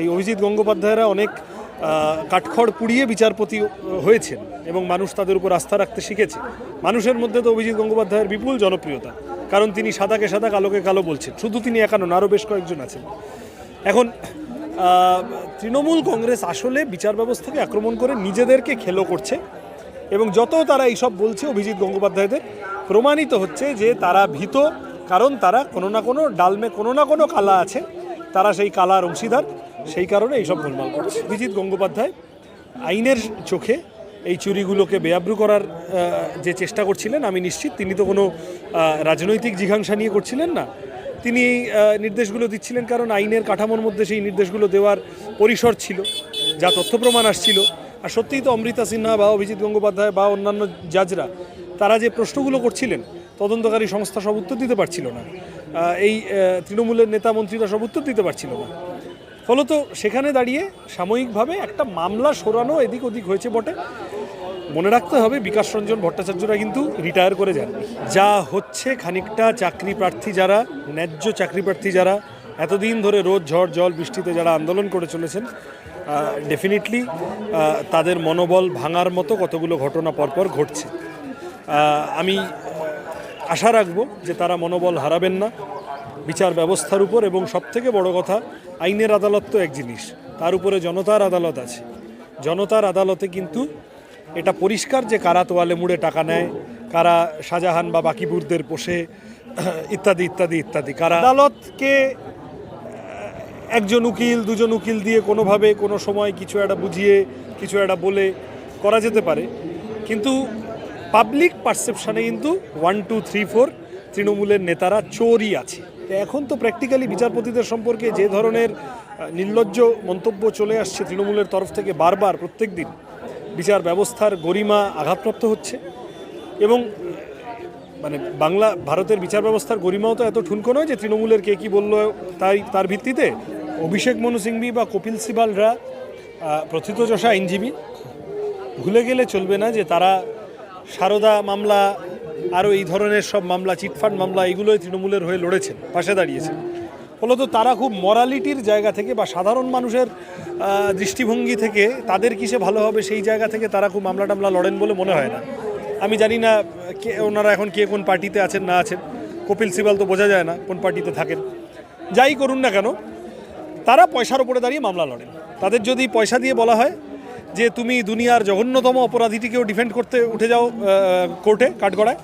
এই অভিজিৎ গঙ্গোপাধ্যায়রা অনেক কাঠখড় পুড়িয়ে বিচারপতি হয়েছেন এবং মানুষ তাদের উপর আস্থা রাখতে শিখেছে। মানুষের মধ্যে তো অভিজিৎ গঙ্গোপাধ্যায়ের বিপুল জনপ্রিয়তা, কারণ তিনি সাদাকে সাদা, কালোকে কালো বলছেন। শুধু তিনি একা নন, আরও বেশ কয়েকজন আছেন। এখন তৃণমূল কংগ্রেস আসলে বিচার ব্যবস্থাকে আক্রমণ করে নিজেদেরকে খেলো করছে এবং যত তারা এইসব বলছে অভিজিৎ গঙ্গোপাধ্যায়দের, প্রমাণিত হচ্ছে যে তারা ভীত, কারণ তারা কোনো না কোনো, ডালমে কোনো না কোনো কালা আছে। তারা সেই কালার অংশীদার। সেই কারণে এইসব গোলমাল করছে অভিজিৎ গঙ্গোপাধ্যায় আইনের চোখে এই চুরিগুলোকে বেআব্রু করার যে চেষ্টা করছিলেন, আমি নিশ্চিত তিনি তো কোনো রাজনৈতিক জিঘাংসা নিয়ে করছিলেন না। তিনি এই নির্দেশগুলো দিচ্ছিলেন কারণ আইনের কাঠামোর মধ্যে সেই নির্দেশগুলো দেওয়ার পরিসর ছিল, যা তথ্য প্রমাণ আসছিল। আর সত্যিই তো অমৃতা সিনহা বা অভিজিৎ গঙ্গোপাধ্যায় বা অন্যান্য জাজরা, তারা যে প্রশ্নগুলো করছিলেন, তদন্তকারী সংস্থা সব উত্তর দিতে পারছিল না। এই তৃণমূলের নেতা মন্ত্রীরা সব উত্তর দিতে পারছিল না। ফলত সেখানে দাঁড়িয়ে সাময়িকভাবে একটা মামলা সরানো এদিক ওদিক হয়েছে বটে। মনে রাখতে হবে, বিকাশ রঞ্জন ভট্টাচার্যরা কিন্তু রিটায়ার করে যান। যা হচ্ছে খানিকটা চাকরি প্রার্থী যারা, ন্যায্য চাকরি প্রার্থী যারা, এতদিন ধরে রোদ, ঝড়, জল, বৃষ্টিতে যারা আন্দোলন করে চলেছেন ডেফিনেটলি তাদের মনোবল ভাঙার মতো কতগুলো ঘটনা পরপর ঘটছে। আমি আশা রাখব যে তারা মনোবল হারাবেন না। বিচার ব্যবস্থার উপর এবং সবথেকে বড় কথা, আইনের আদালত তো এক জিনিস, তার উপরে জনতার আদালত আছে। জনতার আদালতে কিন্তু এটা পরিষ্কার যে কারা তোয়ালে মুড়ে টাকা নেয়, কারা শাহজাহান বা বাকিবুরদের পোষে, ইত্যাদি ইত্যাদি ইত্যাদি। কারা আদালতকে একজন উকিল, দুজন উকিল দিয়ে কোনোভাবে কোনো সময় কিছু একটা বুঝিয়ে, কিছু একটা বলে করা যেতে পারে। কিন্তু পাবলিক পারসেপশানে কিন্তু ওয়ান টু থ্রি ফোর তৃণমূলের নেতারা চোরই আছে। এখন তো প্র্যাকটিক্যালি বিচারপতিদের সম্পর্কে যে ধরনের নির্লজ্জ মন্তব্য চলে আসছে তৃণমূলের তরফ থেকে বারবার প্রত্যেক দিন বিচার ব্যবস্থার গরিমা আঘাতপ্রাপ্ত হচ্ছে এবং মানে বাংলা, ভারতের বিচার ব্যবস্থার গরিমাও তো এত ঠুনকো নয় যে তৃণমূলের কে কী বলল তাই, তার ভিত্তিতে অভিষেক মনু সিংভি বা কপিল সিবালরা প্রথিতযশা আইনজীবী, ভুলে গেলে চলবে না যে তারা সারদা মামলা আরও এই ধরনের সব মামলা, চিটফান্ড মামলা, এগুলোই তৃণমূলের হয়ে লড়েছেন, পাশে দাঁড়িয়েছেন। ফলত তারা খুব মরালিটির জায়গা থেকে বা সাধারণ মানুষের দৃষ্টিভঙ্গি থেকে তাদের কিসে ভালো হবে সেই জায়গা থেকে তারা খুব মামলা টামলা লড়েন বলে মনে হয় না। আমি জানি না কে, ওনারা এখন কে কোন পার্টিতে আছেন, না আছেন। কপিল সিবাল তো বোঝা যায় না কোন পার্টিতে থাকেন। যাই করুন না কেন, তারা পয়সার উপরে দাঁড়িয়ে মামলা লড়েন। তাদের যদি পয়সা দিয়ে বলা হয় যে তুমি দুনিয়ার জঘন্যতম অপরাধীটিকেও ডিফেন্ড করতে উঠে যাও কোর্টে কাঠগড়ায়।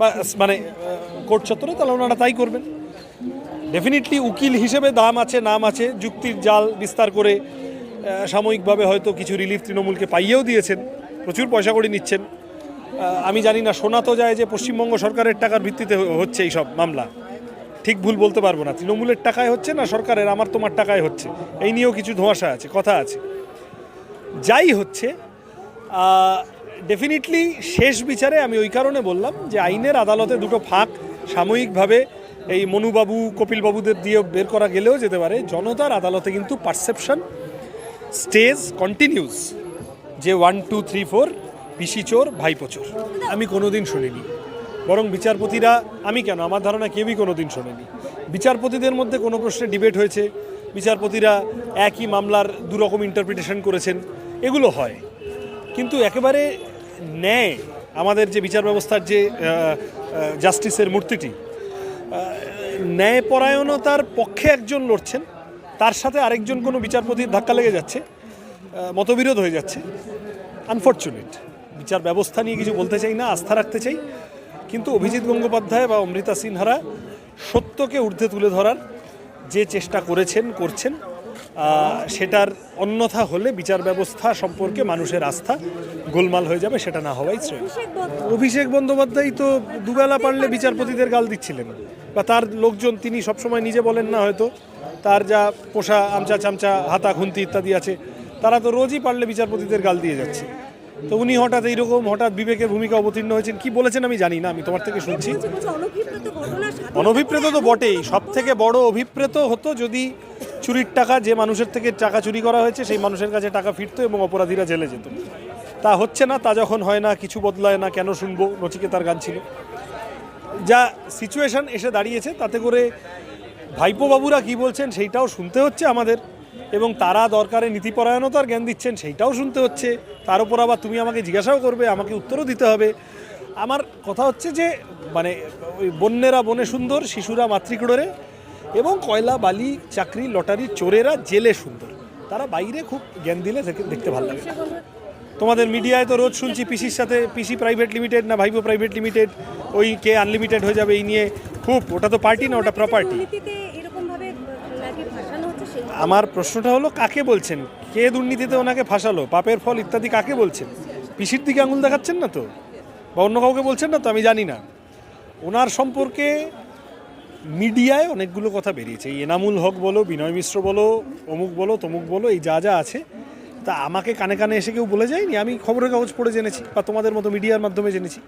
বা মানে কোর্ট চত্বরে, তাহলে ওনারা তাই করবেন। ডেফিনেটলি উকিল হিসেবে দাম আছে, নাম আছে, যুক্তির জাল বিস্তার করে সাময়িকভাবে হয়তো কিছু রিলিফ তৃণমূলকে পাইয়েও দিয়েছেন, প্রচুর পয়সা করে নিচ্ছেন। আমি জানি না, শোনা তো যায় যে পশ্চিমবঙ্গ সরকারের টাকার ভিত্তিতে হচ্ছে এই সব মামলা। ঠিক ভুল বলতে পারব না। তৃণমূলের টাকায় হচ্ছে না, সরকারের, আমার তোমার টাকায় হচ্ছে। এই নিয়েও কিছু ধোঁয়াশা আছে, কথা আছে। যাই হচ্ছে ডেফিনেটলি শেষ বিচারে আমি ওই কারণে বললাম যে আইনের আদালতে দুটো ফাঁক সাময়িকভাবে এই মনুবাবু, কপিলবাবুদের দিয়ে বের করা গেলেও যেতে পারে। জনতার আদালতে কিন্তু পারসেপশন স্টেজ কন্টিনিউস যে one two three four PC চোর, ভাইপো চোর। আমি কোনোদিন শুনিনি। বরং বিচারপতিরা, আমি কেন? আমার ধারণা কেউই কোনোদিন শোনেনি। বিচারপতিদের মধ্যে কোনো প্রশ্নে ডিবেট হয়েছে বিচারপতিরা একই মামলার দুরকম ইন্টারপ্রিটেশন করেছেন, এগুলো হয়। কিন্তু একেবারে ন্যায় আমাদের যে বিচার ব্যবস্থার যে জাস্টিসের মূর্তিটি ন্যায়পরায়ণতার পক্ষে একজন লড়ছেন, তার সাথে আরেকজন কোনো বিচারপতির ধাক্কা লেগে যাচ্ছে মতবিরোধ হয়ে যাচ্ছে। আনফর্চুনেট বিচার ব্যবস্থা নিয়ে কিছু বলতে চাই না, আস্থা রাখতে চাই। কিন্তু অভিজিৎ গঙ্গোপাধ্যায় বা অমৃতা সিনহারা সত্যকে ঊর্ধ্বে তুলে ধরার যে চেষ্টা করেছেন করছেন সেটার অন্যথা হলে বিচার ব্যবস্থা সম্পর্কে মানুষের আস্থা গোলমাল হয়ে যাবে সেটা না হওয়াই শ্রেয়। অভিষেক বন্দ্যোপাধ্যায়। তো দুবেলা পারলে বিচারপতিদের গাল দিচ্ছিলেন। বা তার লোকজন তিনি সবসময় নিজে বলেন না হয়তো তার যা পোষা আমচা চামচা হাতা খুন্তি ইত্যাদি আছে তারা তো রোজই পারলে বিচারপতিদের গাল দিয়ে যাচ্ছে। তো উনি হঠাৎ এইরকম হঠাৎ বিবেকের ভূমিকা অবতীর্ণ হয়েছেন। কি বলেছেন আমি জানি না, আমি তোমার থেকে শুনছি। অনভিপ্রেত তো বটেই। সব থেকে বড় অভিপ্রেত হতো যদি চুরির টাকা, যে মানুষের থেকে টাকা চুরি করা হয়েছে, সেই মানুষের কাছে টাকা ফিরতো এবং অপরাধীরা জেলে যেত। তা হচ্ছে না, তা যখন হয় না, কিছু বদলায় না, কেন শুনব? নচিকেতার গান ছিল। যা সিচুয়েশন এসে দাঁড়িয়েছে, তাতে করে ভাইপো বাবুরা কি বলছেন, সেইটাও শুনতে হচ্ছে আমাদের। এবং তারা দরকারে নীতিপরায়ণতার জ্ঞান দিচ্ছেন, সেইটাও শুনতে হচ্ছে। তার উপর আবার তুমি আমাকে জিজ্ঞাসাও করবে, আমাকে উত্তরও দিতে হবে। আমার কথা হচ্ছে যে মানে ওই বন্যেরা বনে সুন্দর, শিশুরা মাতৃকুড়োরে এবং কয়লা, বালি, চাকরি, লটারি, চোরেরা জেলে সুন্দর। তারা বাইরে খুব জ্ঞান দিলে দেখতে ভালো লাগে। তোমাদের মিডিয়ায় তো রোজ শুনছি পিসির সাথে, পিসি প্রাইভেট লিমিটেড না ভাইপো প্রাইভেট লিমিটেড ওই কে আনলিমিটেড হয়ে যাবে এই নিয়ে। খুব, ওটা তো পার্টি না, ওটা প্রপার্টি দুর্নীতিতে এরকম ভাবে নাকি ভাসানো হচ্ছে সেই আমার প্রশ্নটা হলো, কাকে বলছেন? কে দুর্নীতিতে ওনাকে ফাঁসালো? পাপের ফল ইত্যাদি কাকে বলছেন? পিসির দিকে আঙুল দেখাচ্ছেন না তো? বা অন্য কাউকে বলছেন না তো? আমি জানি না। ওনার সম্পর্কে মিডিয়ায় অনেকগুলো কথা বেরিয়েছে। এই এনামুল হক বলো, বিনয় মিশ্র বলো, অমুক বলো, তমুক বলো, এই যা যা আছে, তা আমাকে কানে কানে এসে কেউ বলে যায়নি? আমি খবরের কাগজ পড়ে জেনেছি বা তোমাদের মতো মিডিয়ার মাধ্যমে জেনেছি।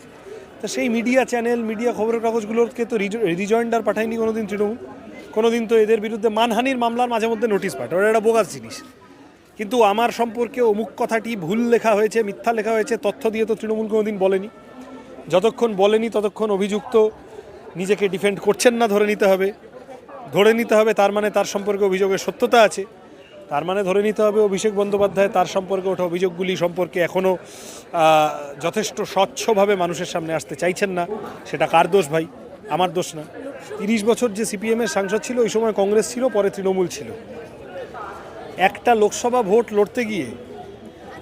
তা সেই মিডিয়া চ্যানেল, মিডিয়া খবরের কাগজগুলোকে তো রিজয়েন্ডার পাঠায়নি কোনোদিন তৃণমূল? কোনোদিন তো এদের বিরুদ্ধে মানহানির মামলার মাঝে মধ্যে নোটিশ পাঠায় ওটা একটা বোগাস জিনিস। কিন্তু আমার সম্পর্কে অমুক কথাটি ভুল লেখা হয়েছে, মিথ্যা লেখা হয়েছে, তথ্য দিয়ে তো তৃণমূল কোনোদিন বলেনি। যতক্ষণ বলেনি, ততক্ষণ অভিযুক্ত নিজেকে ডিফেন্ড করছেন না, ধরে নিতে হবে। ধরে নিতে হবে তার মানে তার সম্পর্কে অভিযোগের সত্যতা আছে। তার মানে ধরে নিতে হবে অভিষেক বন্দ্যোপাধ্যায় তার সম্পর্কে ওঠা অভিযোগগুলি সম্পর্কে এখনও যথেষ্ট স্বচ্ছভাবে মানুষের সামনে আসতে চাইছেন না। সেটা কার দোষ ভাই? আমার দোষ না। তিরিশ বছর যে সিপিএমের সাংসদ ছিল, ওই সময় কংগ্রেস ছিল, পরে তৃণমূল ছিল। একটা লোকসভা ভোট লড়তে গিয়ে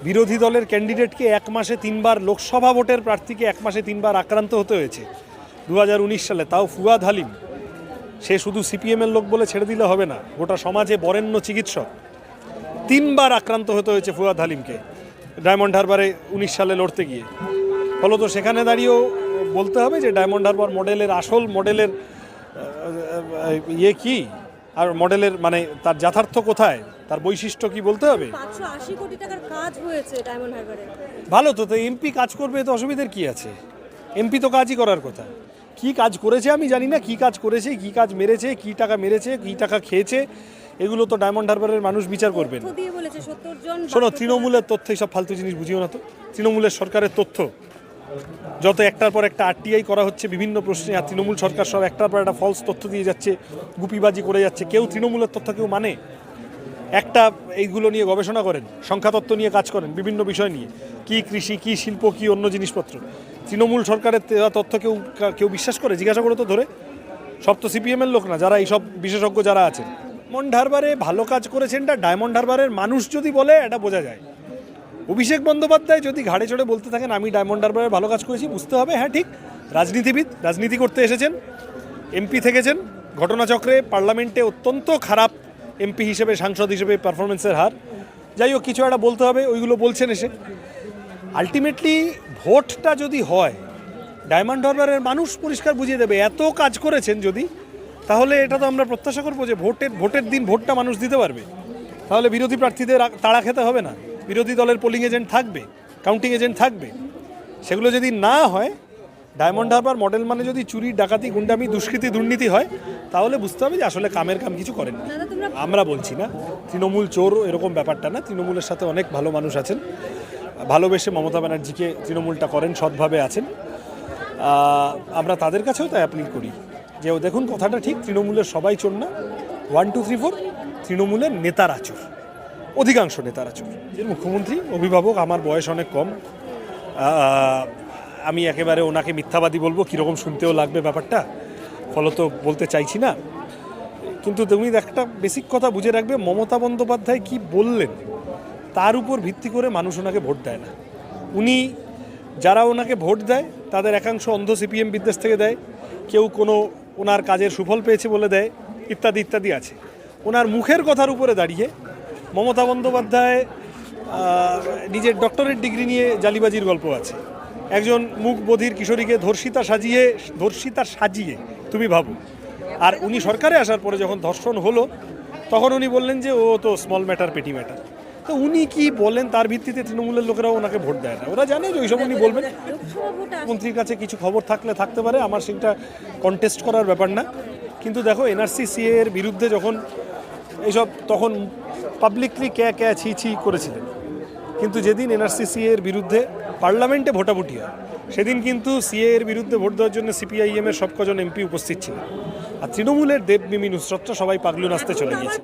বিরোধী দলের ক্যান্ডিডেটকে এক মাসে তিনবার লোকসভা ভোটের প্রার্থীকে এক মাসে তিনবার আক্রান্ত হতে হয়েছে। দু হাজার উনিশ সালে তাও ফুয়াদ হালিম, সে শুধু সিপিএমের লোক বলে ছেড়ে দিলে হবে না, গোটা সমাজে বরেণ্য চিকিৎসক। তিনবার আক্রান্ত হতে হয়েছে ফুয়াদ হালিমকে ডায়মন্ড হারবারে উনিশ সালে লড়তে গিয়ে। ফলত সেখানে দাঁড়িয়েও বলতে হবে যে, ডায়মন্ড হারবার মডেলের, আসল মডেলের ইয়ে কি? আর মডেলের মানে তার যথার্থ কোথায়? তার বৈশিষ্ট্য কি বলতে হবে? কোটি টাকার কাজ হয়েছে ডায়মন্ড হারবারে ভালো তো তো এমপি কাজ করবে তো অসুবিধার কি আছে? এমপি তো কাজই করার কথা। কি কাজ করেছে আমি জানি না কি কাজ করেছে কি কাজ মেরেছে কি টাকা মেরেছে কি টাকা খেয়েছে এগুলো তো ডায়মন্ড হারবারের মানুষ বিচার করবেন। শোনো তৃণমূলের তথ্য সব ফালতু জিনিস বুঝিও না তো। তৃণমূলের সরকারের তথ্য। যত একটার পর একটা আরটিআই করা হচ্ছে, বিভিন্ন প্রশ্নে, আর তৃণমূল সরকার সব একটার পর একটা ফলস তথ্য দিয়ে যাচ্ছে, গুপিবাজি করে যাচ্ছে। কেউ তৃণমূলের তথ্য কেউ মানে? একটা এইগুলো নিয়ে গবেষণা করেন, সংখ্যাতত্ত্ব নিয়ে কাজ করেন, বিভিন্ন বিষয় নিয়ে। কি কৃষি, কি শিল্প, কি অন্য জিনিসপত্র? তৃণমূল সরকারের তথ্য কেউ কেউ বিশ্বাস করে? জিজ্ঞাসা করে তো ধরে। সব তো সিপিএমের লোক না, যারা এইসব বিশেষজ্ঞ যারা আছেন। ডায়মন্ড হারবারে ভালো কাজ করেছেন ডায়মন্ড হারবারের মানুষ যদি বলে, এটা বোঝা যায়। অভিষেক বন্দ্যোপাধ্যায় যদি ঘাড়ে চড়ে বলতে থাকেন, আমি ডায়মন্ড হারবারে ভালো কাজ করেছি, বুঝতে হবে হ্যাঁ ঠিক। রাজনীতিবিদ, রাজনীতি করতে এসেছেন, এমপি থেকেছেন, ঘটনাচক্রে পার্লামেন্টে অত্যন্ত খারাপ এমপি হিসেবে, সাংসদ হিসেবে পারফরমেন্সের হার। যাই হোক, কিছু একটা বলতে হবে, ওইগুলো বলছেন এসে। আলটিমেটলি ভোটটা যদি হয়, ডায়মন্ড হারবারের মানুষ পরিষ্কার বুঝিয়ে দেবে, এত কাজ করেছেন যদি, তাহলে এটা তো আমরা প্রত্যাশা করব যে ভোটের ভোটের দিন ভোটটা মানুষ দিতে পারবে। তাহলে বিরোধী প্রার্থীদের তাড়া খেতে হবে না। বিরোধী দলের পোলিং এজেন্ট থাকবে কাউন্টিং এজেন্ট থাকবে। সেগুলো যদি না হয় ডায়মন্ড হারবার মডেল মানে যদি চুরি ডাকাতি গুন্ডামি দুষ্কৃতি দুর্নীতি হয় তাহলে বুঝতে হবে যে আসলে কামের কাম কিছু করেন না। আমরা বলছি না তৃণমূল চোর এরকম ব্যাপারটা না তৃণমূলের সাথে অনেক ভালো মানুষ আছেন। ভালোবেসে মমতা ব্যানার্জিকে তৃণমূলটা করেন সৎভাবে আছেন। আমরা তাদের কাছেও তাই অ্যাপিল করি। যে দেখুন কথাটা ঠিক তৃণমূলের সবাই চোর না। ওয়ান টু থ্রি ফোর তৃণমূলের নেতারা চোর। অধিকাংশ নেতারা চোর। মুখ্যমন্ত্রী, অভিভাবক, আমার বয়স অনেক কম। আমি একেবারে ওনাকে মিথ্যাবাদী বলব, কীরকম শুনতেও লাগবে ব্যাপারটা, ফলত বলতে চাইছি না। কিন্তু তুমি একটা বেসিক কথা বুঝে রাখবে, মমতা বন্দ্যোপাধ্যায় কি বললেন, তার উপর ভিত্তি করে মানুষ ওনাকে ভোট দেয় না। উনি, যারা ওনাকে ভোট দেয়, তাদের একাংশ অন্ধ সিপিএম বিদ্বেষ থেকে দেয়, কেউ কোনো ওনার কাজের সুফল পেয়েছে বলে দেয়, ইত্যাদি ইত্যাদি আছে। ওনার মুখের কথার উপরে দাঁড়িয়ে মমতা বন্দ্যোপাধ্যায় নিজের ডক্টরেট ডিগ্রি নিয়ে জালিবাজির গল্প আছে। একজন মুখ বধির কিশোরীকে ধর্ষিতা সাজিয়ে ধর্ষিতা সাজিয়ে, তুমি ভাবো। আর উনি সরকারে আসার পরে যখন ধর্ষণ হলো, তখন উনি বললেন যে, ও তো স্মল ম্যাটার পেটি ম্যাটার তো উনি কি বলেন তার ভিত্তিতে তৃণমূলের লোকেরাও ওনাকে ভোট দেয় না। ওরা জানে যে ওইসব উনি বলবেন। মন্ত্রীর কাছে কিছু খবর থাকলে থাকতে পারে, আমার সেটা কন্টেস্ট করার ব্যাপার না। কিন্তু দেখো এনআরসি সিএ এর বিরুদ্ধে যখন এইসব তখন পাবলিকলি ক্যা ক্যা ছি ছি করেছিলেন। কিন্তু যেদিন এনআরসি এর বিরুদ্ধে পার্লামেন্টে ভোটাভুটি হয়, সেদিন কিন্তু সিএ এর বিরুদ্ধে ভোট দেওয়ার জন্য সিপিআইএম এর সব কজন এমপি উপস্থিত ছিল আর তৃণমূলের দেব মিমি নুসরতটা সবাই পাগলু নাচতে চলে গিয়েছে।